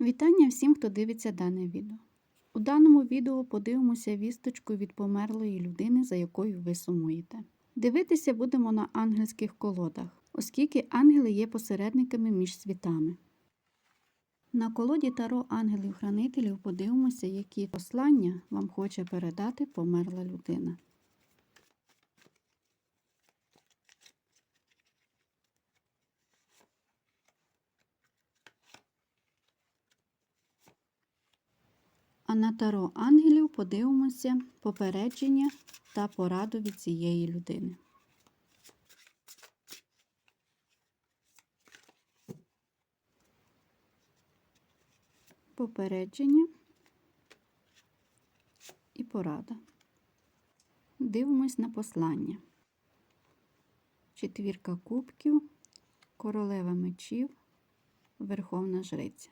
Вітання всім, хто дивиться дане відео. У даному відео подивимося вісточку від померлої людини, за якою ви сумуєте. Дивитися будемо на ангельських колодах, оскільки ангели є посередниками між світами. На колоді Таро ангелів-хранителів подивимося, які послання вам хоче передати померла людина. На таро ангелів подивимося попередження та пораду від цієї людини. Попередження і порада. Дивимось на послання. Четвірка кубків, королева мечів, верховна жриця.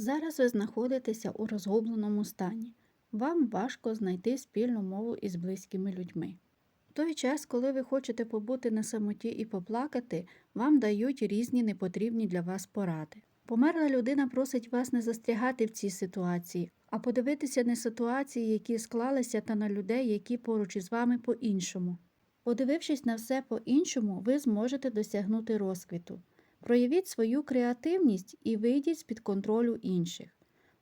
Зараз ви знаходитеся у розгубленому стані. Вам важко знайти спільну мову із близькими людьми. В той час, коли ви хочете побути на самоті і поплакати, вам дають різні непотрібні для вас поради. Померла людина просить вас не застрягати в цій ситуації, а подивитися на ситуації, які склалися, та на людей, які поруч із вами по-іншому. Подивившись на все по-іншому, ви зможете досягнути розквіту. Проявіть свою креативність і вийдіть з-під контролю інших.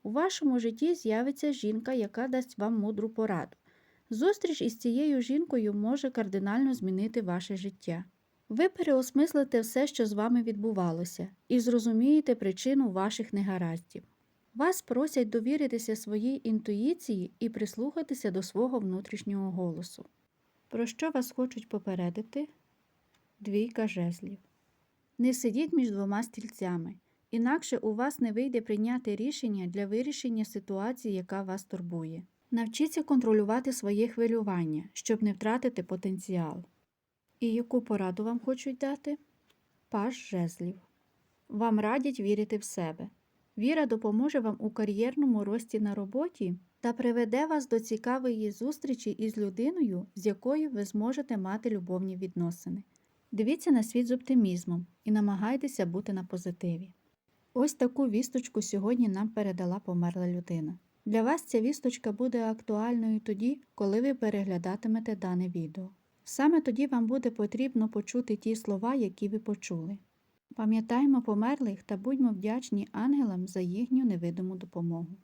У вашому житті з'явиться жінка, яка дасть вам мудру пораду. Зустріч із цією жінкою може кардинально змінити ваше життя. Ви переосмислите все, що з вами відбувалося, і зрозумієте причину ваших негараздів. Вас просять довіритися своїй інтуїції і прислухатися до свого внутрішнього голосу. Про що вас хочуть попередити? Двійка жезлів. Не сидіть між двома стільцями, інакше у вас не вийде прийняти рішення для вирішення ситуації, яка вас турбує. Навчіться контролювати своє хвилювання, щоб не втратити потенціал. І яку пораду вам хочуть дати? Паш жезлів. Вам радять вірити в себе. Віра допоможе вам у кар'єрному рості на роботі та приведе вас до цікавої зустрічі із людиною, з якою ви зможете мати любовні відносини. Дивіться на світ з оптимізмом і намагайтеся бути на позитиві. Ось таку вісточку сьогодні нам передала померла людина. Для вас ця вісточка буде актуальною тоді, коли ви переглядатимете дане відео. Саме тоді вам буде потрібно почути ті слова, які ви почули. Пам'ятаємо померлих та будьмо вдячні ангелам за їхню невидиму допомогу.